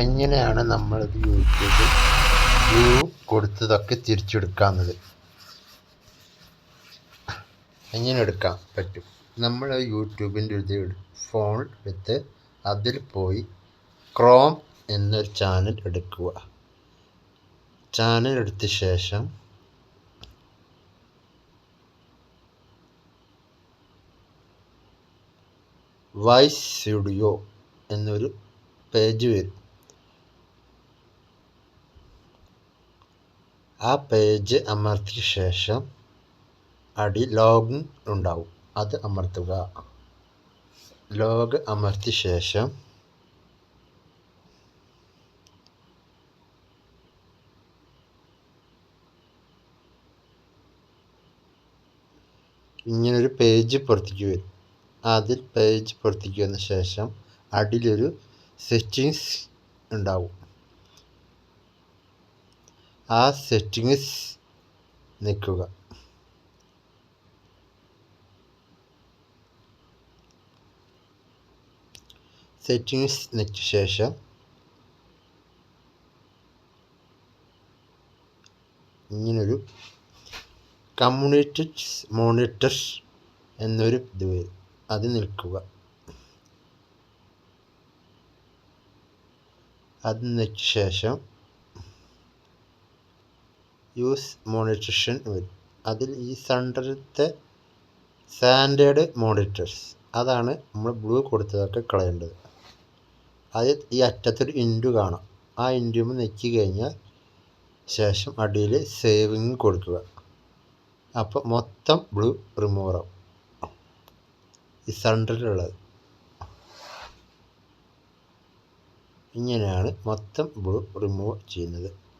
എങ്ങനെയാണ് നമ്മളിത് യൂട്യൂബിൽ വ്യൂ കൊടുത്തതൊക്കെ തിരിച്ചെടുക്കാമെന്നത് എങ്ങനെ എടുക്കാൻ പറ്റും? നമ്മൾ യൂട്യൂബിന്റെ ഇത് ഫോൺ എടുത്ത് അതിൽ പോയി ക്രോം എന്നൊരു ചാനൽ എടുക്കുക. ചാനൽ എടുത്ത ശേഷം വൈസ് സ്റ്റുഡിയോ എന്നൊരു പേജ് വരും ആ പേജ് അമർത്തിയ ശേഷം അടി ലോഗിൻ ഉണ്ടാവും. അത് അമർത്തുക. ലോഗ് അമർത്തിയ ശേഷം ഇങ്ങനൊരു പേജ് പുറത്തേക്ക് വരും. അതിൽ പേജ് പുറത്തേക്ക് വന്ന ശേഷം അടിയിലൊരു സെറ്റിങ്സ് ഉണ്ടാവും. ആ സെറ്റിങ്സ് നിൽക്കുക. സെറ്റിങ്സ് നിച്ച ശേഷം ഇങ്ങനൊരു കമ്മ്യൂണിറ്റി മോണിറ്റർ എന്നൊരു ഇത് വരും. അത് നിൽക്കുക. അത് നിച്ച ശേഷം യൂസ് മോണിറ്റേഷൻ വരും അതിൽ ഈ സെന്ററിലത്തെ സ്റ്റാൻഡേർഡ് മോണിറ്റേഴ്സ്. അതാണ് നമ്മൾ ബ്ലൂ കൊടുത്തതൊക്കെ കളയേണ്ടത്. അത് ഈ അറ്റത്തൊരു ഇൻഡു കാണാം. ആ ഇന്റുമ്പോൾ നെക്കി കഴിഞ്ഞാൽ ശേഷം അടിയിൽ സേവിങ് കൊടുക്കുക. അപ്പോൾ മൊത്തം ബ്ലൂ റിമൂവ് ആവും. ഈ സെന്ററിലുള്ളത്. ഇങ്ങനെയാണ് മൊത്തം ബ്ലൂ റിമൂവ് ചെയ്യുന്നത്.